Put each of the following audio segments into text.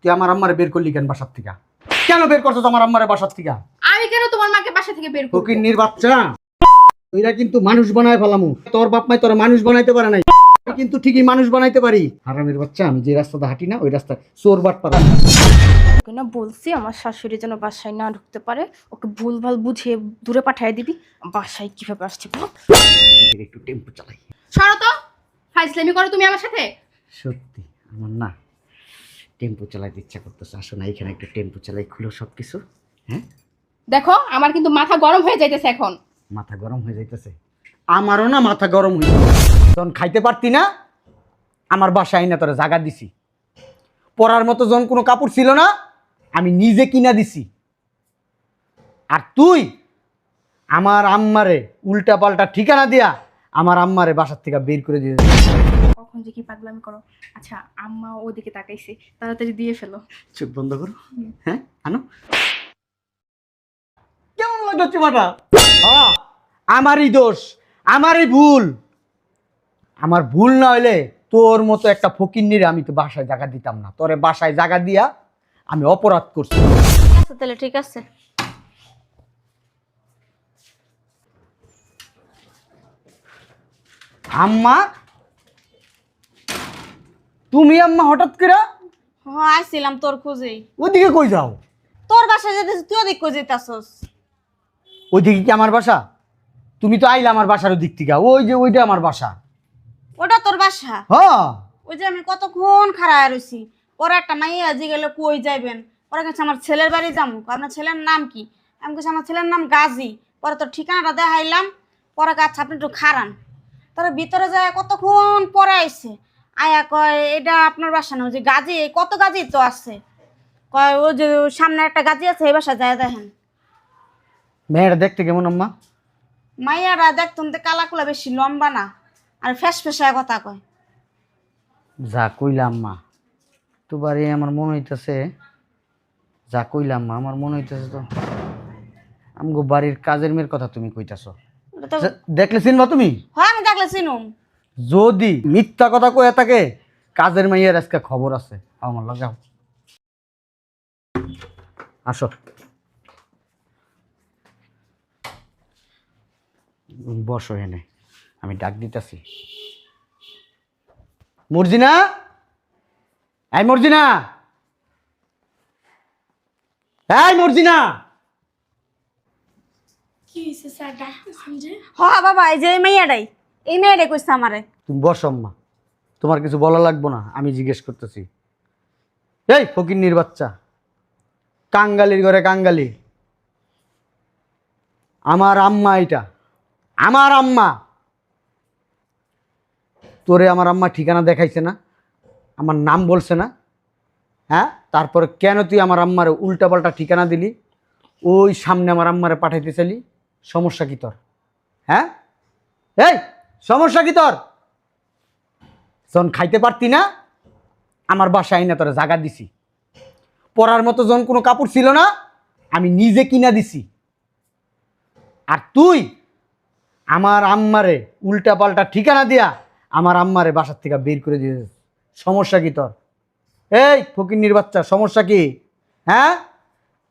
তুই আমার আম্মারে বের করলি কেন বাসার থেকে? কেন বের করছ আমার আম্মারে বাসার থেকে? আমি কেন তোমার মাকে বাসা থেকে বের করব? ফকিন্নির বাচ্চা এরা কিন্তু মানুষ বানায় ফেলামু। তোর বাপ মাই তোরা মানুষ বানাইতে পারে নাই। আমি কিন্তু ঠিকই মানুষ বানাইতে পারি। হারামের বাচ্চা আমি যে রাস্তাতে হাঁটি না ওই রাস্তা চোর বাট পারা ওকে না বলছি আমার শাশুড়ি যেন বাসায় না ঢুকতে পারে ওকে ভুল ভুলভাল বুঝিয়ে দূরে পাঠিয়ে দিবি। বাসায় কীভাবে আসছে বল? একটু টেম্পো চালাই। সরো তো ফাইজলামি করো তুমি আমার সাথে। সত্যি আমার না টেম্পো চালাইতে ইচ্ছা করতেছে। আসো না এখানে একটু টেম্পো চালাই খুলো সব কিছু হ্যাঁ? দেখো আমার কিন্তু মাথা গরম হয়ে যাইতেছে এখন। মাথা গরম হয়ে যাইতেছে। আমারও না মাথা গরম হয়ে যখন খাইতে পারতি না আমার বাসায় না তোরা জাগা দিছি। পরার মতো যখন কোনো কাপড় ছিল না আমি নিজে কিনা দিছি। আর তুই আমার আম্মারে উল্টা পাল্টা ঠিকানা দিয়া আমার আম্মারে বাসার থেকে বের করে দিয়ে কখন যে কি পাগলামি করো। আচ্ছা আম্মা ওদিকে তাকাইছে তাড়াতাড়ি দিয়ে ফেলো। চোখ বন্ধ করো। হ্যাঁ আনো। কেমন লাগছে মাটা হ্যাঁ, আমারই দোষ আমারই ভুল। আমার ভুল না হইলে তোর মতো একটা ফকিন্নির আমি তো বাসায় জায়গা দিতাম না। তোরে বাসায় জায়গা দিয়া আমি অপরাধ করছি। আচ্ছা তাহলে ঠিক আছে। আম্মা তুমি আম্মা হঠাৎ করে? হ্যাঁ আইছিলাম তোর খোঁজেই। ওইদিকে কই যাও? তোর বাসায় যেতেছিস তুই ওদিক কই যেতেছস ওইদিকে কি আমার বাসা? তুমি তো আইলে আমার বাসার দিক থেকে। ওই যে ওইটা আমার বাসা। ওটা তোর বাসা? হ্যাঁ। ওই যে আমি কতক্ষণ খাড়ায় রইছি। পরে একটা মাইয়া আজি গেলে কই যাইবেন? পরে কাছে আমার ছেলের বাড়ি যাব আপনার ছেলের নাম কি? আমি কাছে আমার ছেলের নাম গাজী। পরে তোর ঠিকানাটা দেখাইলাম। পরে কাছে আপনি একটু খারান তার ভিতরে যায় কতক্ষণ পরে আইছে? আয়া কয় এটা আপনার বাসা না? ওই যে গাজী কত গাজী তো আছে? কয় ওই যে সামনে একটা গাজী আছে এই বাসা যায় দেখেন। মেয়েটা দেখতে কেমন আম্মা? মাইয়ারা দেখতুন তো কালাকুলা বেশি লম্বা না আর ফ্যাস ফ্যাসায় কথা কয়। যা কইলাম মা তোবারে আমার মনে হইতেছে যা কইলাম মা আমার মনে হইতেছে তো আমগো বাড়ির কাজের মেয়ের কথা তুমি কইতাছ। তো দেখলে চিনবা তুমি? হয় আমি দেখলে চিনুম। যদি মিথ্যা কথা কয়ে থাকে, কাজের মাইয়ের আজকে খবর আছে। আমার লাগাও আসো। বসো এনে আমি ডাক দিতেছি। মর্জিনা? এই মর্জিনা? এই মর্জিনা? কি হয়েছে স্যার? ডাকতেছেন যে? হ বাবা, এই যে এই মেয়েটাই এই কইছে আমারে। তুমি আম্মা, তোমার কিছু বলা লাগবো না, আমি জিজ্ঞেস করতেছি। এই ফকিন্নির বাচ্চা, কাঙ্গালির ঘরে কাঙ্গালি। আমার আম্মা এটা আমার আম্মা। তোরে আমার আম্মা ঠিকানা দেখাইছে না, আমার নাম বলছে না হ্যাঁ? তারপরে কেন তুই আমার আম্মারে উল্টাপাল্টা ঠিকানা দিলি? ওই সামনে আমার আম্মারে পাঠাইতে চাইলি? সমস্যা কি তোর? হ্যাঁ? এই! সমস্যা কি তোর? যখন খাইতে পারতি না, আমার বাসায় না তোরা জাগা দিছি। পরার মতো যখন কোনো কাপড় ছিল না, আমি নিজে কিনা দিছি। আর তুই আমার আম্মারে উল্টা পাল্টা ঠিকানা দিয়া আমার আম্মারে বাসার থেকে বের করে দিয়ে সমস্যা কি তোর? এই ফকিন্নির বাচ্চা, সমস্যা কি? হ্যাঁ?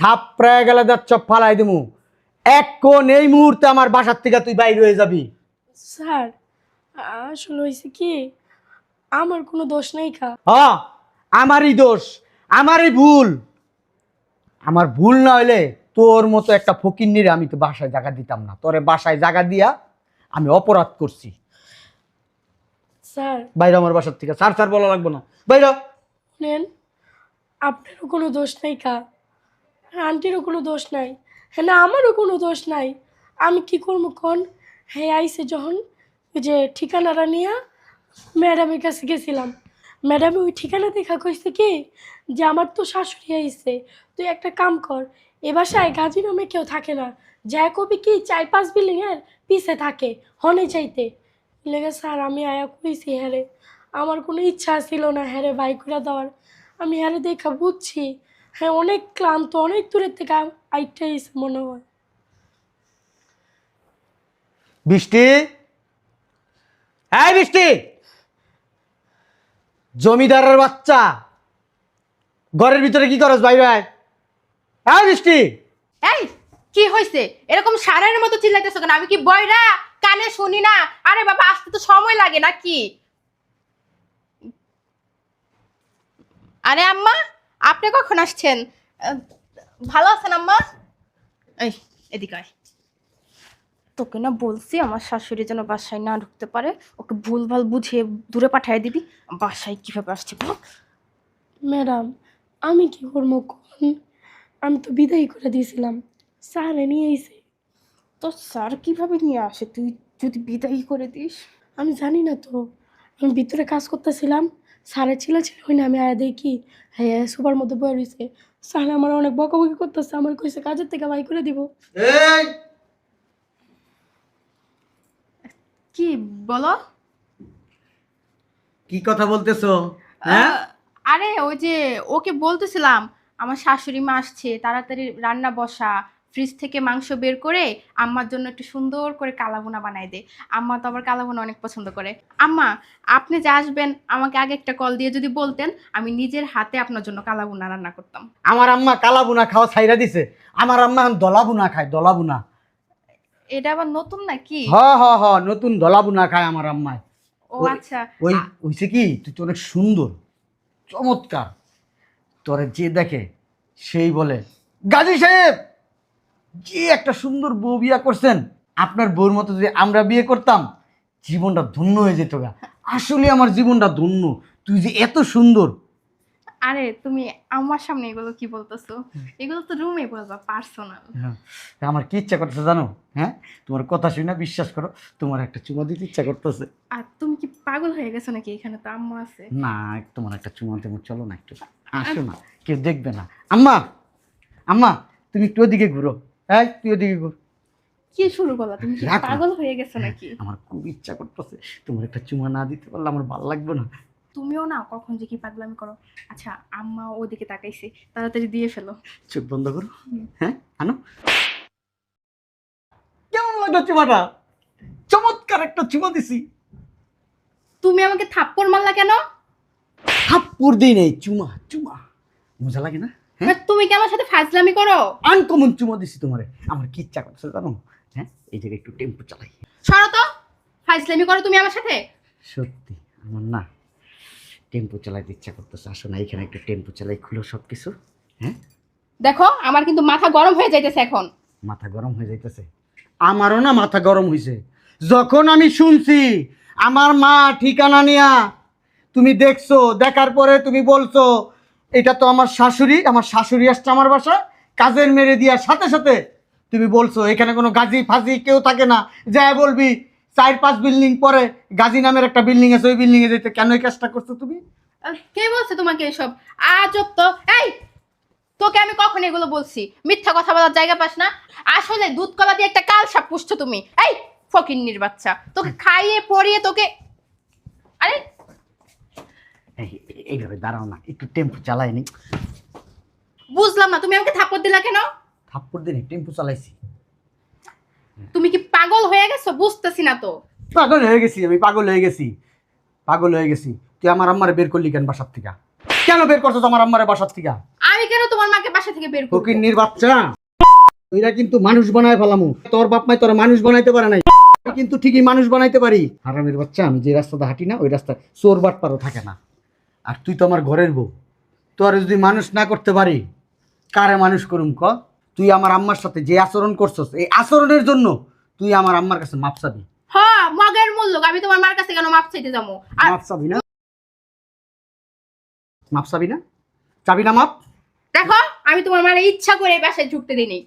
থাপড়ায় গেলে যাচ্ছ ফালাই দিমু। এক কোন এই মুহূর্তে আমার বাসার থেকে তুই বাইর হয়ে যাবি। স্যার আসলে হয়েছে কি আমার কোনো দোষ নেই কা আমারই দোষ আমারই ভুল। আমার ভুল না হইলে তোর মতো একটা ফকিন্নিরে আমি তো বাসায় জায়গা দিতাম না। তোরে বাসায় জায়গা দিয়া আমি অপরাধ করছি। স্যার। বাইরে আমার বাসার থেকে স্যার স্যার বলা লাগবে না। বাইরে। শুনেন আপনারও কোনো দোষ নাই কা আন্টিরও কোনো দোষ নাই। হ্যাঁ না আমারও কোনো দোষ নাই। আমি কি করব কোন? হ্যাঁ আইসে যখন ওই যে ঠিকানাটা নিয়ে ম্যাডামের কাছে গেছিলাম। ম্যাডামে ওই ঠিকানা দেখা কইছে কি যে আমার তো শাশুড়ি আইসে তুই একটা কাম কর, এ বাসায় গাজী নামে কেউ থাকে না। যা কবি কি চার পাঁচ বিল্ডিংয়ের পিছে থাকে, হনে চাইতে লেগে স্যার আমি আয়া কইছি হ্যারে আমার কোনো ইচ্ছা ছিল না হ্যাঁ রে বাইক করে দেওয়ার। আমি হ্যাঁ রে, দেখা বুঝছি। হ্যাঁ অনেক ক্লান্ত, অনেক দূরের থেকে আইটা এসে মনে হয়। বৃষ্টি? হ্যাঁ বৃষ্টি! জমিদারের বাচ্চা! ঘরের ভিতরে কি করস বাইরে আয় হ্যাঁ বৃষ্টি! এই, কি হয়েছে এরকম সারের মতো চিল্লাইতেছো কেন? আমি কি বয়রা কানে শুনি না? আরে বাবা, আসতে তো সময় লাগে নাকি? আরে আম্মা, আপনি কখন আসছেন? ভালো আছেন আম্মা? এই, এদিকে তোকে না বলছি আমার শাশুড়ি যেন বাসায় না ঢুকতে পারে ওকে ভুলভাল বুঝিয়ে দূরে পাঠিয়ে দিবি। বাসায় কীভাবে আসছে বল। ম্যাডাম আমি কি করব কোন? আমি তো বিদায় করে দিয়েছিলাম স্যার নিয়ে এসে তো স্যার কীভাবে নিয়ে আসে? তুই যদি বিদায়ী করে দিস। আমি জানি না তো আমি ভিতরে কাজ করতেছিলাম স্যারের ছিল ছিল হই না আমি আয়া দেখি হ্যাঁ সুপার মধ্যে বয়ে রয়েছে স্যার আমার অনেক বকাবকি করতেছে আমার কইছে কাজের থেকে বাই করে দিব এই কি বলো? কি কথা বলতেছো? হ্যাঁ? আরে ওই যে ওকে বলতেছিলাম আমার শাশুড়ি মা আসছে তাড়াতাড়ি রান্না বসা ফ্রিজ থেকে মাংস বের করে আম্মার জন্য একটু সুন্দর করে কালাভুনা বানাই দে। আম্মা তো আবার কালাভুনা অনেক পছন্দ করে। আম্মা আপনি যে আসবেন আমাকে আগে একটা কল দিয়ে যদি বলতেন আমি নিজের হাতে আপনার জন্য কালাভুনা রান্না করতাম। আমার আম্মা কালা বুনা খাওয়া ছাইরা দিছে। আমার আম্মা এখন দলা বুনা খায় দলা বুনা এটা আবার নতুন নাকি? হ হ হ নতুন দলা বুনা খায় আমার আম্মায় ও আচ্ছা। ওই হইছে কি তুই তো অনেক সুন্দর চমৎকার। তোরে যে দেখে সেই বলে গাজী সাহেব যে একটা সুন্দর বউ বিয়া করছেন আপনার বউর মতো যদি আমরা বিয়ে করতাম জীবনটা ধন্য হয়ে যেত গা। আসলে আমার জীবনটা ধন্য। তুই যে এত সুন্দর আরে তুমি আমার সামনে এগুলো কি বলতেছো? এগুলো তো রুমে বলবা পার্সোনাল হ্যাঁ, আমার কি ইচ্ছা করতেছে জানো? হ্যাঁ? তোমার কথা শুনে বিশ্বাস করো তোমার একটা চুমা দিতে ইচ্ছা করতেছে। আর তুমি কি পাগল হয়ে গেছো নাকি এখানে? তো আম্মা আছে। না তোমার একটা চুমা দেবো চলো না একটু। আসো না কেউ দেখবে না। আম্মা আম্মা তুমি একটু ওদিকে ঘুরো। হ্যাঁ তুই ওদিকে ঘুরো। কি শুরু করলা? তুমি পাগল হয়ে গেছো নাকি? আমার খুব ইচ্ছা করতেছে। তোমার একটা চুমা না দিতে পারলে আমার ভালো লাগবে না। তুমিও না কখন যে কি পাগলামি করো। আচ্ছা আম্মা ওদিকে তাকাইছে তাড়াতাড়ি দিয়ে ফেলো। চোখ বন্ধ করো। হ্যাঁ আনো। কেমন লাগল চুমাটা? চমৎকার একটা চুমা দিছি। তুমি আমাকে থাপ্পড় মারলা কেন? থাপ্পড় দিই নেই চুমা চুমা। মজা লাগে না? হ্যাঁ? না, তুমি কি আমার সাথে ফাজলামি করো? আনকমন চুমা দিছি তোমারে। আমার কি ইচ্ছা করছে জানো? হ্যাঁ এই জায়গায় একটু টেম্পো চালাই। সরো তো ফাজলামি করো তুমি আমার সাথে। সত্যি আমার না। টেম্পো চালাইতে ইচ্ছা করতেছে। আসো না এখানে একটু টেম্পো চালাই খুলো সব কিছু হ্যাঁ? দেখো আমার কিন্তু মাথা গরম হয়ে যাইতেছে এখন। মাথা গরম হয়ে যাইতেছে। আমারও না মাথা গরম হয়েছে যখন আমি শুনছি আমার মা ঠিকানা নিয়া তুমি দেখছ দেখার পরে তুমি বলছো এটা তো আমার শাশুড়ি আমার শাশুড়ি আসছে আমার বাসা কাজের মেরে দিয়ার সাথে সাথে তুমি বলছো এখানে কোনো গাজি ফাজি কেউ থাকে না যা বলবি চার পাঁচ বিল্ডিং পরে গাজী নামের একটা বিল্ডিং আছে ওই বিল্ডিংয়ে যেতে কেন এই কাজটা করছ তুমি? কে বলছে তোমাকে এসব? আজব তো এই! তোকে আমি কখন এগুলো বলছি? মিথ্যা কথা বলার জায়গা পাস না? আসলে দুধ কলা দিয়ে একটা কাল সাপ পুষছো তুমি। এই ফকিন্নির বাচ্চা তোকে খাইয়ে পরিয়ে তোকে আরে! এই এই- এইভাবে দাঁড়াও না একটু টেম্পো চালাই নি। বুঝলাম না তুমি আমাকে থাপ্পড় দিলা কেন? থাপ্পড় দিনে টেম্পো চালাইছি। তুমি কি পাগল হয়ে গেছো? বুঝতেছি না তো। পাগল হয়ে গেছি আমি পাগল হয়ে গেছি। পাগল হয়ে গেছি। তুই আমার আম্মারে বের করলি কেন বাসার থেকে? কেন বের করছ আমার আম্মারে বাসার থেকে? আমি কেন তোমার মাকে বাসা থেকে বের করব? ফকিন্নির বাচ্চা। ওইরা কিন্তু মানুষ বানায় ফেলামু। তোর বাপ মাই তোরা মানুষ বানাইতে পারে নাই। কিন্তু ঠিকই মানুষ বানাইতে পারি। হারামের বাচ্চা আমি যে রাস্তাটা হাঁটি না ওই রাস্তায় চোর বাটপারও থাকে না। আর তুই তো আমার ঘরের বউ। তোর যদি মানুষ না করতে পারি কারে মানুষ করুম ক? তুই আমার আম্মার সাথে যে আচরণ করছস এই আচরণের জন্য তুই আমার আম্মার কাছে মাপ চাবি। হ্যাঁ মগের মূল্য আমি তোমার মার কাছে কেন মাপ চাইতে যাব? আর মাপ চাবি না। মাপ চাবি না? চাবি না মাপ? দেখো আমি তোমার ইচ্ছা করে বাসায় ঢুকতে দিইনি।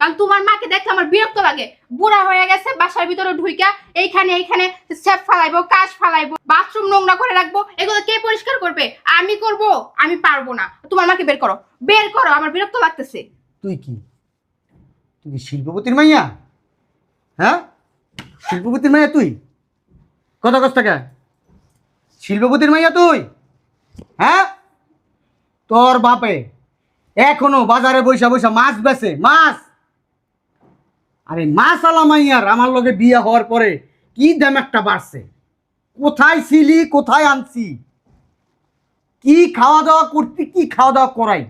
কারণ তোমার মাকে দেখলে আমার বিরক্ত লাগে। বুড়া হয়ে গেছে বাসার ভিতরে ঢুইকা এইখানে এইখানে সেফ ফালাইবো কাশ ফালাইবো বাথরুম নোংরা করে রাখব এগুলো কে পরিষ্কার করবে? আমি করব আমি পারব না। তোমার মাকে বের করো। বের করো আমার বিরক্ত লাগতেছে। তুই কি? তুই শিল্পপতির মাইয়া? হ্যাঁ? শিল্পপতির মাইয়া তুই? কত কষ্ট টাকা শিল্পপতির মাইয়া তুই? হ্যাঁ? তোর বাপে এখনও বাজারে বৈশা বৈশা মাছ বেচে, মাছ। আরে মাছ আলা মাইয়ার আমার লগে বিয়ে হওয়ার পরে কি দাম একটা বাড়ছে? কোথায় ছিলি, কোথায় আনছি? কি খাওয়া দাওয়া করতে, কি খাওয়া দাওয়া করাই?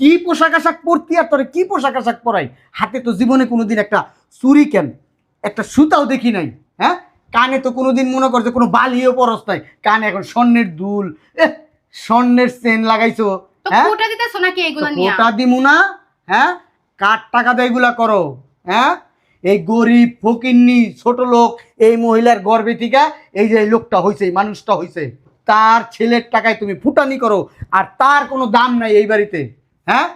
কি পোশাক আশাক পরতি আর তোরে কি পোশাক আশাক পরাই? হাতে তো জীবনে কোনোদিন একটা চুরি কেন? একটা সুতাও দেখি নাই হ্যাঁ? কানে তো কোনোদিন মনে করছে কোনো বালিও পরস নাই। কানে এখন স্বর্ণের দুল। এ স্বর্ণের চেন লাগাইছো হ্যাঁ? কোটা দিতেছো নাকি এগুলো নিয়ে? ওটা দিমু না হ্যাঁ? কার টাকা দেয় এগুলা করো হ্যাঁ? এই গরিব ফকিন্নি ছোট লোক এই মহিলার গর্বে থেকে এই যে লোকটা হয়েছে এই মানুষটা হয়েছে তার ছেলের টাকায় তুমি ফুটানি করো আর তার কোনো দাম নাই এই বাড়িতে। হ্যাঁ?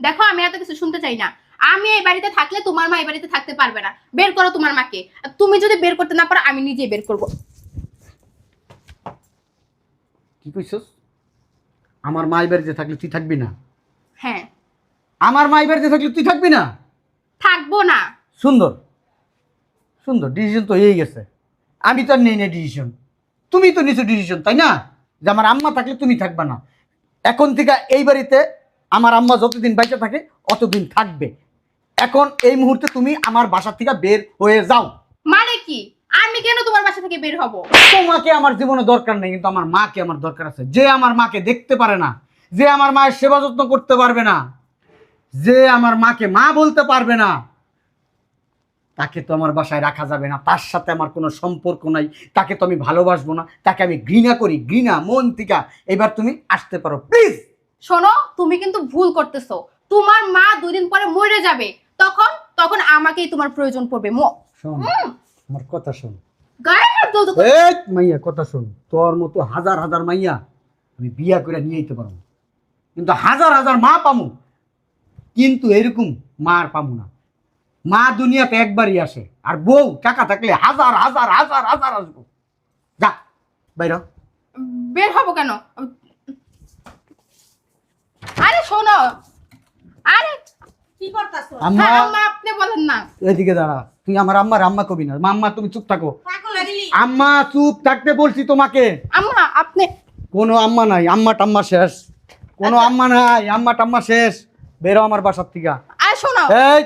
দেখো আমি এত কিছু শুনতে চাই না। আমি এই বাড়িতে থাকলে তোমার মা এই বাড়িতে থাকতে পারবে না। বের করো তোমার মাকে। তুমি যদি বের করতে না পারো আমি নিজেই বের করব। কি কইছস? আমার মাই বাড়িতে থাকলে তুই থাকবি না? হ্যাঁ। আমার মাই বাড়িতে থাকলে তুই থাকবি না? থাকব না। সুন্দর। সুন্দর ডিসিশন তো হয়েই গেছে। আমি তো আর নেই না ডিসিশন তুমি তো নিছো ডিসিশন তাই না? যে আমার আম্মা থাকলে তুমি থাকবা না। এখন থেকে এই বাড়িতে আমার আম্মা যতদিন বাইচে থাকে অতদিন থাকবে। এখন এই মুহূর্তে তুমি আমার বাসা থেকে বের হয়ে যাও। মানে কি? আমি কেন তোমার বাসা থেকে বের হব? তোমাকে আমার জীবনে দরকার নেই কিন্তু আমার মাকে আমার দরকার আছে। যে আমার মাকে দেখতে পারে না যে আমার মায়ের সেবা যত্ন করতে পারবে না যে আমার মাকে মা বলতে পারবে না তাকে তো আমার বাসায় রাখা যাবে না তার সাথে আমার কোনো সম্পর্ক নাই তাকে তো আমি ভালোবাসবো না তাকে আমি ঘৃণা করি ঘৃণা মন থেকে। এবার তুমি আসতে পারো প্লিজ শোনো তুমি কিন্তু ভুল করতেছো। তোমার মা দুই দিন পরে মরে যাবে। তখন তখন আমাকেই তোমার প্রয়োজন পড়বে। মো শোন আমার কথা শোন। গায়ে হাত দাও তো। এই মাইয়া কথা শোন। তোর মতো হাজার হাজার মাইয়া আমি বিয়া করে নিয়ে যেতে পারব। কিন্তু হাজার হাজার মা পামু। কিন্তু এরকম মা আর পামু না। মা দুনিয়াতে একবারই আসে। আর বউ টাকা থাকলে হাজার হাজার হাজার হাজার আসব। যা বাইর বের হব কেন? আরে শোনো। আরে কি করতাছো? আম্মা হ্যাঁ, আম্মা আপনি বলেন না। এদিকে দাঁড়া। তুই আমার আম্মার আম্মা কবি না। আম্মা তুমি চুপ থাকো। আম্মা চুপ থাকতে বলছি তোমাকে। আম্মা আপনি কোনো আম্মা নাই। আম্মা টাম্মা শেষ। কোনো আম্মা নাই। আম্মা টাম্মা শেষ। বেরো আমার বাসার থেকে। আর শোনো। এই!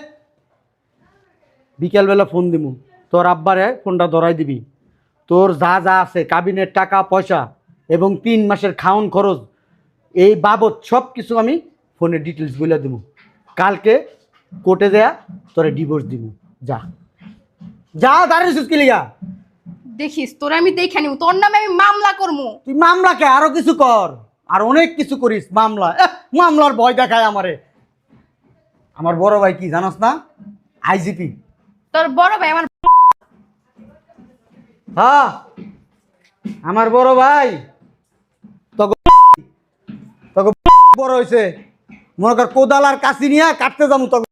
বিকেলবেলা ফোন দিমু। তোর আব্বারে ফোনটা ধরাই দিবি। তোর যা যা আছে কাবিনের টাকা পয়সা এবং তিন মাসের খাওন খরচ এই বাবদ সব কিছু আমি ফোনে ডিটেলস বলে দিব কালকে কোর্টে দেয়া তোরে ডিভোর্স দিব যা। যা দাঁড়িয়েছিস কি লিগা? দেখিস তোরা আমি দেখে নিব তোর নামে আমি মামলা করব তুই মামলাকে আরও কিছু কর। আর অনেক কিছু করিস মামলা। এহ, মামলার ভয় দেখায় আমারে। আমার বড় ভাই কি জানাস না? আইজিপি তোর বড় ভাই আমার হ্যাঁ আমার বড় ভাই। তখন বড় হয়েছে। মনে কর কোদাল আর কাশি নিয়ে কাটতে যাব তখন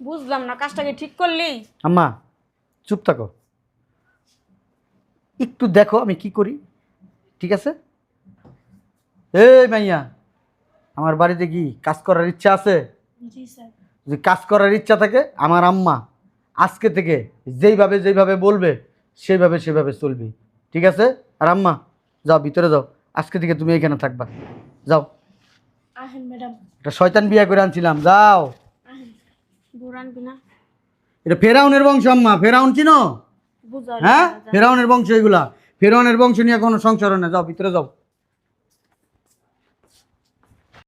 বুঝলাম না কাজটাকে ঠিক করলি? আম্মা চুপ থাকো। একটু দেখো আমি কি করি ঠিক আছে? এই মাইয়া আমার বাড়িতে কি কাজ করার ইচ্ছা আছে? জি স্যার। যদি কাজ করার ইচ্ছা থাকে আমার আম্মা আজকে থেকে যেইভাবে যেইভাবে বলবে সেইভাবে সেভাবে চলবি। ঠিক আছে? আর আম্মা যাও ভিতরে যাও। আজকে থেকে তুমি এখানে থাকবা। যাও। এটা শয়তান বিয়া করে আনছিলাম যাও। এটা ফেরাউনের বংশ আম্মা। ফেরাউন চিনো? হ্যাঁ? ফেরাউনের বংশ এগুলা। ফেরাউনের বংশ নিয়ে কোনো সংসার না। যাও ভিতরে যাও।